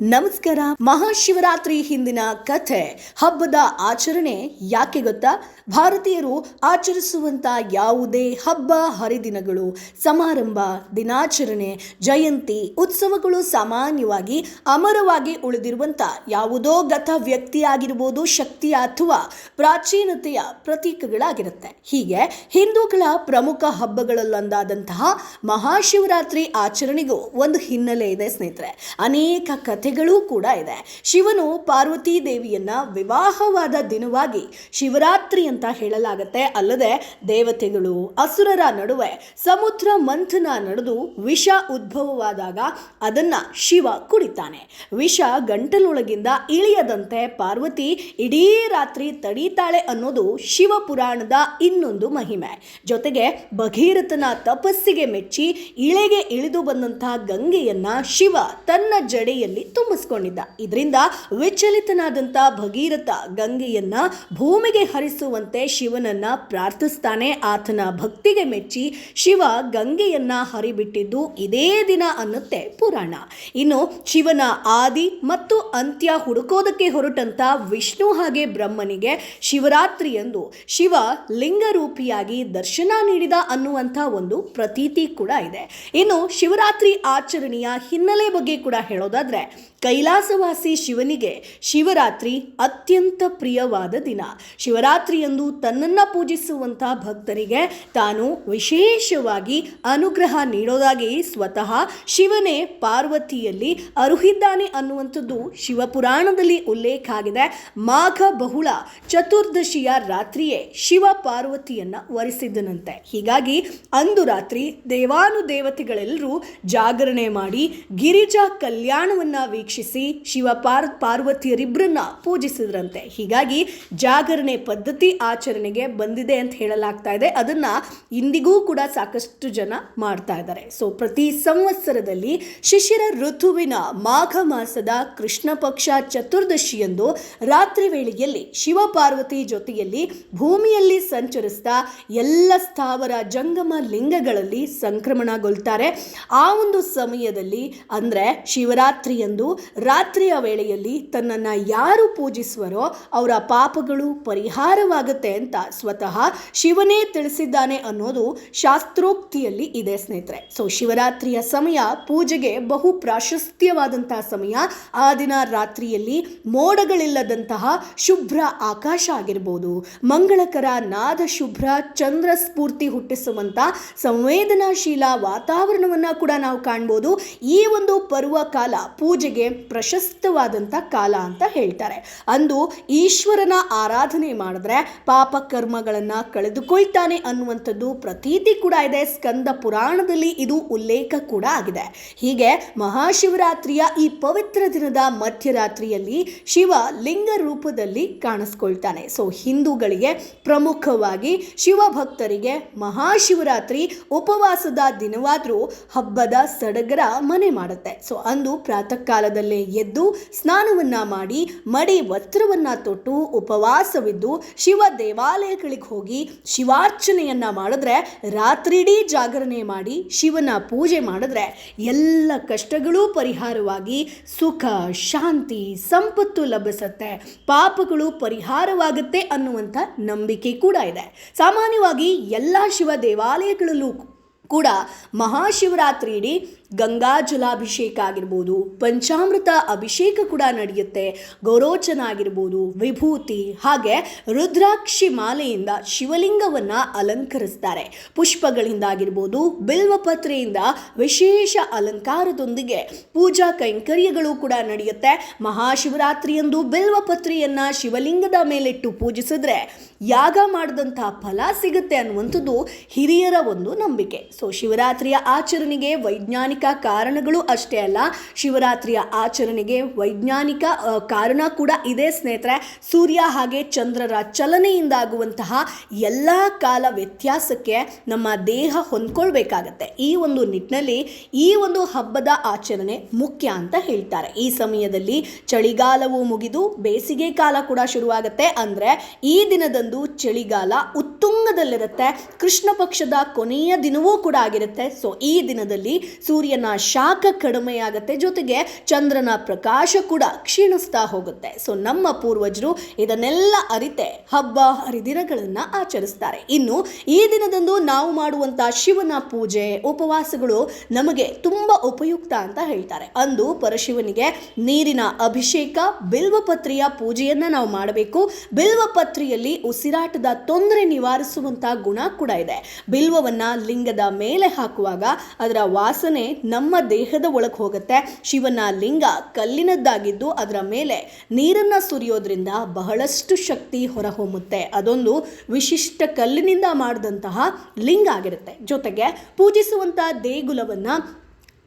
ನಮಸ್ಕಾರ, ಮಹಾಶಿವರಾತ್ರಿ ಹಿಂದಿನ ಕಥೆ. ಹಬ್ಬದ ಆಚರಣೆ ಯಾಕೆ ಗೊತ್ತಾ? ಭಾರತೀಯರು ಆಚರಿಸುವಂತ ಯಾವುದೇ ಹಬ್ಬ, ಹರಿದಿನಗಳು, ಸಮಾರಂಭ, ದಿನಾಚರಣೆ, ಜಯಂತಿ, ಉತ್ಸವಗಳು ಸಾಮಾನ್ಯವಾಗಿ ಅಮರವಾಗಿ ಉಳಿದಿರುವಂತ ಯಾವುದೋ ಗತ ವ್ಯಕ್ತಿಯಾಗಿರ್ಬೋದು ಶಕ್ತಿಯ ಅಥವಾ ಪ್ರಾಚೀನತೆಯ ಪ್ರತೀಕಗಳಾಗಿರುತ್ತೆ. ಹೀಗೆ ಹಿಂದೂಗಳ ಪ್ರಮುಖ ಹಬ್ಬಗಳಲ್ಲೊಂದಾದಂತಹ ಮಹಾಶಿವರಾತ್ರಿ ಆಚರಣೆಗೂ ಒಂದು ಹಿನ್ನೆಲೆ ಇದೆ ಸ್ನೇಹಿತರೆ. ಅನೇಕ ಕಥೆಗಳೂ ಕೂಡ ಇದೆ. ಶಿವನು ಪಾರ್ವತಿ ದೇವಿಯನ್ನ ವಿವಾಹವಾದ ದಿನವಾಗಿ ಶಿವರಾತ್ರಿ ಅಂತ ಹೇಳಲಾಗತ್ತೆ. ಅಲ್ಲದೆ ದೇವತೆಗಳು, ಅಸುರರ ನಡುವೆ ಸಮುದ್ರ ಮಂಥನ ನಡೆದು ವಿಷ ಉದ್ಭವವಾದಾಗ ಅದನ್ನ ಶಿವ ಕುಡಿತಾನೆ. ವಿಷ ಗಂಟಲೊಳಗಿಂದ ಇಳಿಯದಂತೆ ಪಾರ್ವತಿ ಇಡೀ ರಾತ್ರಿ ತಡೀತಾಳೆ ಅನ್ನೋದು ಶಿವ ಪುರಾಣದ ಇನ್ನೊಂದು ಮಹಿಮೆ. ಜೊತೆಗೆ ಭಗೀರಥನ ತಪಸ್ಸಿಗೆ ಮೆಚ್ಚಿ ಇಳೆಗೆ ಇಳಿದು ಬಂದಂತಹ ಗಂಗೆಯನ್ನ ಶಿವ ತನ್ನ ಜಡೆಯಲ್ಲಿ ತುಂಬಿಸ್ಕೊಂಡಿದ್ದ. ಇದರಿಂದ ವಿಚಲಿತನಾದಂಥ ಭಗೀರಥ ಗಂಗೆಯನ್ನ ಭೂಮಿಗೆ ಹರಿಸುವಂತೆ ಶಿವನನ್ನ ಪ್ರಾರ್ಥಿಸ್ತಾನೆ. ಆತನ ಭಕ್ತಿಗೆ ಮೆಚ್ಚಿ ಶಿವ ಗಂಗೆಯನ್ನ ಹರಿಬಿಟ್ಟಿದ್ದು ಇದೇ ದಿನ ಅನ್ನುತ್ತೆ ಪುರಾಣ. ಇನ್ನು ಶಿವನ ಆದಿ ಮತ್ತು ಅಂತ್ಯ ಹುಡುಕೋದಕ್ಕೆ ಹೊರಟಂತ ವಿಷ್ಣು ಹಾಗೆ ಬ್ರಹ್ಮನಿಗೆ ಶಿವರಾತ್ರಿಯಂದು ಶಿವ ಲಿಂಗರೂಪಿಯಾಗಿ ದರ್ಶನ ನೀಡಿದ ಅನ್ನುವಂಥ ಒಂದು ಪ್ರತೀತಿ ಕೂಡ ಇದೆ. ಇನ್ನು ಶಿವರಾತ್ರಿ ಆಚರಣೆಯ ಹಿನ್ನೆಲೆ ಬಗ್ಗೆ ಕೂಡ ಹೇಳೋದಾದ್ರೆ ಕೈಲಾಸವಾಸಿ ಶಿವನಿಗೆ ಶಿವರಾತ್ರಿ ಅತ್ಯಂತ ಪ್ರಿಯವಾದ ದಿನ. ಶಿವರಾತ್ರಿಯಂದು ತನ್ನನ್ನು ಪೂಜಿಸುವಂಥ ಭಕ್ತರಿಗೆ ತಾನು ವಿಶೇಷವಾಗಿ ಅನುಗ್ರಹ ನೀಡೋದಾಗಿ ಸ್ವತಃ ಶಿವನೇ ಪಾರ್ವತಿಯಲ್ಲಿ ಅರುಹಿದ್ದಾನೆ ಅನ್ನುವಂಥದ್ದು ಶಿವಪುರಾಣದಲ್ಲಿ ಉಲ್ಲೇಖ ಆಗಿದೆ. ಮಾಘ ಬಹುಳ ಚತುರ್ದಶಿಯ ರಾತ್ರಿಯೇ ಶಿವ ಪಾರ್ವತಿಯನ್ನ ವರಿಸಿದ್ದನಂತೆ ಹೀಗಾಗಿ ಅಂದು ರಾತ್ರಿ ದೇವಾನುದೇವತೆಗಳೆಲ್ಲರೂ ಜಾಗರಣೆ ಮಾಡಿ ಗಿರಿಜಾ ಕಲ್ಯಾಣವನ್ನ ವೀಕ್ಷಿಸಿ ಶಿವ ಪಾರ್ ಪಾರ್ವತಿಯರಿಬ್ಬರನ್ನ ಪೂಜಿಸಿದ್ರಂತೆ. ಹೀಗಾಗಿ ಜಾಗರಣೆ ಪದ್ಧತಿ ಆಚರಣೆಗೆ ಬಂದಿದೆ ಅಂತ ಹೇಳಲಾಗ್ತಾ ಇದೆ. ಅದನ್ನ ಇಂದಿಗೂ ಕೂಡ ಸಾಕಷ್ಟು ಜನ ಮಾಡ್ತಾ ಇದ್ದಾರೆ. ಸೊ ಪ್ರತಿ ಸಂವತ್ಸರದಲ್ಲಿ ಶಿಶಿರ ಋತುವಿನ ಮಾಘ ಮಾಸದ ಕೃಷ್ಣ ಪಕ್ಷ ಚತುರ್ದಶಿಯಂದು ರಾತ್ರಿ ವೇಳೆಯಲ್ಲಿ ಶಿವ ಪಾರ್ವತಿ ಜೊತೆಯಲ್ಲಿ ಭೂಮಿಯಲ್ಲಿ ಸಂಚರಿಸ್ತಾ ಎಲ್ಲ ಸ್ಥಾವರ ಜಂಗಮ ಲಿಂಗಗಳಲ್ಲಿ ಸಂಕ್ರಮಣಗೊಳ್ತಾರೆ. ಆ ಒಂದು ಸಮಯದಲ್ಲಿ ಅಂದರೆ ಶಿವರಾತ್ರಿಯಂದು ರಾತ್ರಿಯ ವೇಳೆಯಲ್ಲಿ ತನ್ನನ್ನು ಯಾರು ಪೂಜಿಸುವರೋ ಅವರ ಪಾಪಗಳು ಪರಿಹಾರವಾಗುತ್ತೆ ಅಂತ ಸ್ವತಃ ಶಿವನೇ ತಿಳಿಸಿದ್ದಾನೆ ಅನ್ನೋದು ಶಾಸ್ತ್ರೋಕ್ತಿಯಲ್ಲಿ ಇದೆ, ಸ್ನೇಹಿತರೆ. ಸೊ ಶಿವರಾತ್ರಿಯ ಸಮಯ ಪೂಜೆಗೆ ಬಹು ಪ್ರಾಶಸ್ತ್ಯವಾದಂತಹ ಸಮಯ. ಆ ದಿನ ರಾತ್ರಿಯಲ್ಲಿ ಮೋಡಗಳಿಲ್ಲದಂತಹ ಶುಭ್ರ ಆಕಾಶ ಆಗಿರ್ಬೋದು. ಮಂಗಳಕರ ನಾದ ಶುಭ್ರ ಚಂದ್ರ ಸ್ಫೂರ್ತಿ ಹುಟ್ಟಿಸುವಂತ ಸಂವೇದನಾಶೀಲ ವಾತಾವರಣವನ್ನ ಕೂಡ ನಾವು ಕಾಣ್ಬೋದು. ಈ ಒಂದು ಪರ್ವ ಕಾಲ ಪೂಜೆಗೆ ಪ್ರಶಸ್ತವಾದಂಥ ಕಾಲ ಅಂತ ಹೇಳ್ತಾರೆ. ಅಂದು ಈಶ್ವರನ ಆರಾಧನೆ ಮಾಡಿದ್ರೆ ಪಾಪ ಕರ್ಮಗಳನ್ನ ಕಳೆದುಕೊಳ್ತಾನೆ ಅನ್ನುವಂಥದ್ದು ಪ್ರತೀತಿ ಕೂಡ ಇದೆ. ಸ್ಕಂದ ಪುರಾಣದಲ್ಲಿ ಇದು ಉಲ್ಲೇಖ ಕೂಡ ಆಗಿದೆ. ಹೀಗೆ ಮಹಾಶಿವರಾತ್ರಿಯ ಈ ಪವಿತ್ರ ದಿನದ ಮಧ್ಯರಾತ್ರಿಯಲ್ಲಿ ಶಿವ ಲಿಂಗ ರೂಪದಲ್ಲಿ ಕಾಣಿಸ್ಕೊಳ್ತಾನೆ. ಸೊ ಹಿಂದೂಗಳಿಗೆ ಪ್ರಮುಖವಾಗಿ ಶಿವ ಭಕ್ತರಿಗೆ ಮಹಾಶಿವರಾತ್ರಿ ಉಪವಾಸದ ದಿನವಾದರೂ ಹಬ್ಬದ ಸಡಗರ ಮನೆ ಮಾಡುತ್ತೆ. ಸೊ ಅಂದು ಪ್ರಾತಃ ಕಾಲದಲ್ಲೇ ಎದ್ದು ಸ್ನಾನವನ್ನ ಮಾಡಿ ಮಡಿ ವಸ್ತ್ರವನ್ನ ತೊಟ್ಟು ಉಪವಾಸವಿದ್ದು ಶಿವ ದೇವಾಲಯಗಳಿಗೆ ಹೋಗಿ ಶಿವಾರ್ಚನೆಯನ್ನ ಮಾಡಿದ್ರೆ ರಾತ್ರಿಡೀ ಜಾಗರಣೆ ಮಾಡಿ ಶಿವನ ಪೂಜೆ ಮಾಡಿದ್ರೆ ಎಲ್ಲ ಕಷ್ಟಗಳೂ ಪರಿಹಾರವಾಗಿ ಸುಖ, ಶಾಂತಿ, ಸಂಪತ್ತು ಲಭಿಸುತ್ತೆ. ಪಾಪಗಳು ಪರಿಹಾರವಾಗುತ್ತೆ ಅನ್ನುವಂಥ ನಂಬಿಕೆ ಕೂಡ ಇದೆ. ಸಾಮಾನ್ಯವಾಗಿ ಎಲ್ಲ ಶಿವ ದೇವಾಲಯಗಳಲ್ಲೂ ಕೂಡ ಮಹಾಶಿವರಾತ್ರಿ ಇಡೀ ಗಂಗಾ ಜಲಾಭಿಷೇಕ ಆಗಿರ್ಬೋದು, ಪಂಚಾಮೃತ ಅಭಿಷೇಕ ಕೂಡ ನಡೆಯುತ್ತೆ, ಗೌರೋಚನ ಆಗಿರ್ಬೋದು, ವಿಭೂತಿ, ಹಾಗೆ ರುದ್ರಾಕ್ಷಿ ಮಾಲೆಯಿಂದ ಶಿವಲಿಂಗವನ್ನು ಅಲಂಕರಿಸ್ತಾರೆ. ಪುಷ್ಪಗಳಿಂದ ಆಗಿರ್ಬೋದು, ಬಿಲ್ವಪತ್ರೆಯಿಂದ ವಿಶೇಷ ಅಲಂಕಾರದೊಂದಿಗೆ ಪೂಜಾ ಕೈಂಕರ್ಯಗಳು ಕೂಡ ನಡೆಯುತ್ತೆ. ಮಹಾಶಿವರಾತ್ರಿಯಂದು ಬಿಲ್ವಪತ್ರೆಯನ್ನ ಶಿವಲಿಂಗದ ಮೇಲಿಟ್ಟು ಪೂಜಿಸಿದ್ರೆ ಯಾಗ ಮಾಡಿದಂತಹ ಫಲ ಸಿಗುತ್ತೆ ಅನ್ನುವಂಥದ್ದು ಹಿರಿಯರ ಒಂದು ನಂಬಿಕೆ. ಸೊ ಶಿವರಾತ್ರಿಯ ಆಚರಣೆಗೆ ವೈಜ್ಞಾನಿಕ ಕಾರಣಗಳು ಅಷ್ಟೇ ಅಲ್ಲ, ಶಿವರಾತ್ರಿಯ ಆಚರಣೆಗೆ ವೈಜ್ಞಾನಿಕ ಕಾರಣ ಕೂಡ ಇದೆ ಸ್ನೇಹಿತರೆ. ಸೂರ್ಯ ಹಾಗೆ ಚಂದ್ರರ ಚಲನೆಯಿಂದಾಗುವಂತಹ ಎಲ್ಲ ಕಾಲ ವ್ಯತ್ಯಾಸಕ್ಕೆ ನಮ್ಮ ದೇಹ ಹೊಂದ್ಕೊಳ್ಬೇಕಾಗತ್ತೆ. ಈ ಒಂದು ನಿಟ್ಟಿನಲ್ಲಿ ಈ ಒಂದು ಹಬ್ಬದ ಆಚರಣೆ ಮುಖ್ಯ ಅಂತ ಹೇಳ್ತಾರೆ. ಈ ಸಮಯದಲ್ಲಿ ಚಳಿಗಾಲವು ಮುಗಿದು ಬೇಸಿಗೆ ಕಾಲ ಕೂಡ ಶುರುವಾಗುತ್ತೆ. ಅಂದರೆ ಈ ದಿನದಂದು ಚಳಿಗಾಲ ಉತ್ತುಂಗದಲ್ಲಿರುತ್ತೆ. ಕೃಷ್ಣ ಪಕ್ಷದ ಕೊನೆಯ ದಿನವೂ ಕೂಡ ಆಗಿರುತ್ತೆ. ಸೊ ಈ ದಿನದಲ್ಲಿ ಸೂರ್ಯ ಸೂರ್ಯನ ಶಾಖ ಕಡಿಮೆಯಾಗುತ್ತೆ. ಜೊತೆಗೆ ಚಂದ್ರನ ಪ್ರಕಾಶ ಕೂಡ ಕ್ಷೀಣಿಸ್ತಾ ಹೋಗುತ್ತೆ. ಸೊ ನಮ್ಮ ಪೂರ್ವಜರು ಇದನ್ನೆಲ್ಲ ಅರಿತೆ. ಹಬ್ಬ, ಹರಿದಿನಗಳನ್ನ ಆಚರಿಸ್ತಾರೆ. ಇನ್ನು ಈ ದಿನದಂದು ನಾವು ಮಾಡುವಂತ ಶಿವನ ಪೂಜೆ, ಉಪವಾಸಗಳು ನಮಗೆ ತುಂಬಾ ಉಪಯುಕ್ತ ಅಂತ ಹೇಳ್ತಾರೆ. ಅಂದು ಪರಶಿವನಿಗೆ ನೀರಿನ ಅಭಿಷೇಕ, ಬಿಲ್ವಪತ್ರಿಯ ಪೂಜೆಯನ್ನ ನಾವು ಮಾಡಬೇಕು. ಬಿಲ್ವಪತ್ರಿಯಲ್ಲಿ ಉಸಿರಾಟದ ತೊಂದರೆ ನಿವಾರಿಸುವಂತ ಗುಣ ಕೂಡ ಇದೆ. ಬಿಲ್ವವನ್ನ ಲಿಂಗದ ಮೇಲೆ ಹಾಕುವಾಗ ಅದರ ವಾಸನೆ ನಮ್ಮ ದೇಹದ ಒಳಗೆ ಹೋಗುತ್ತೆ. ಶಿವನ ಲಿಂಗ ಕಲ್ಲಿನದ್ದಾಗಿದ್ದು ಅದರ ಮೇಲೆ ನೀರನ್ನ ಸುರಿಯೋದ್ರಿಂದ ಬಹಳಷ್ಟು ಶಕ್ತಿ ಹೊರಹೊಮ್ಮುತ್ತೆ. ಅದೊಂದು ವಿಶಿಷ್ಟ ಕಲ್ಲಿನಿಂದ ಮಾಡಿದಂತಹ ಲಿಂಗ ಆಗಿರುತ್ತೆ. ಜೊತೆಗೆ ಪೂಜಿಸುವಂತ ದೇಗುಲವನ್ನ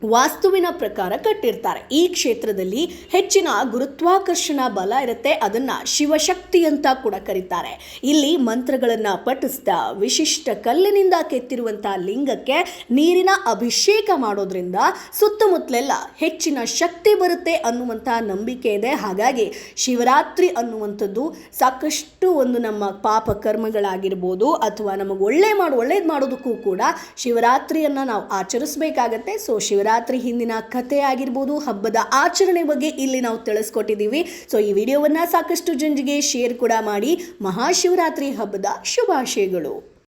ವಾಸ್ತುವಿನ ಪ್ರಕಾರ ಕಟ್ಟಿರ್ತಾರೆ. ಈ ಕ್ಷೇತ್ರದಲ್ಲಿ ಹೆಚ್ಚಿನ ಗುರುತ್ವಾಕರ್ಷಣ ಬಲ ಇರುತ್ತೆ. ಅದನ್ನ ಶಿವಶಕ್ತಿ ಅಂತ ಕೂಡ ಕರೀತಾರೆ. ಇಲ್ಲಿ ಮಂತ್ರಗಳನ್ನು ಪಠಿಸ್ತಾ ವಿಶಿಷ್ಟ ಕಲ್ಲಿನಿಂದ ಕೆತ್ತಿರುವಂಥ ಲಿಂಗಕ್ಕೆ ನೀರಿನ ಅಭಿಷೇಕ ಮಾಡೋದ್ರಿಂದ ಸುತ್ತಮುತ್ತಲೆಲ್ಲ ಹೆಚ್ಚಿನ ಶಕ್ತಿ ಬರುತ್ತೆ ಅನ್ನುವಂಥ ನಂಬಿಕೆ ಇದೆ. ಹಾಗಾಗಿ ಶಿವರಾತ್ರಿ ಅನ್ನುವಂಥದ್ದು ಸಾಕಷ್ಟು ಒಂದು ನಮ್ಮ ಪಾಪ ಕರ್ಮಗಳಾಗಿರ್ಬೋದು ಅಥವಾ ನಮಗೆ ಒಳ್ಳೆ ಮಾಡು, ಒಳ್ಳೇದು ಮಾಡೋದಕ್ಕೂ ಕೂಡ ಶಿವರಾತ್ರಿಯನ್ನು ನಾವು ಆಚರಿಸಬೇಕಾಗತ್ತೆ. ಸೊ ಶಿವರಾತ್ರಿ ಹಿಂದಿನ ಕತೆ ಆಗಿರ್ಬೋದು ಹಬ್ಬದ ಆಚರಣೆ ಬಗ್ಗೆ ಇಲ್ಲಿ ನಾವು ತಿಳಿಸ್ಕೊಟ್ಟಿದ್ದೀವಿ. ಸೊ ಈ ವಿಡಿಯೋವನ್ನು ಸಾಕಷ್ಟು ಜನರಿಗೆ ಶೇರ್ ಕೂಡ ಮಾಡಿ. ಮಹಾಶಿವರಾತ್ರಿ ಹಬ್ಬದ ಶುಭಾಶಯಗಳು.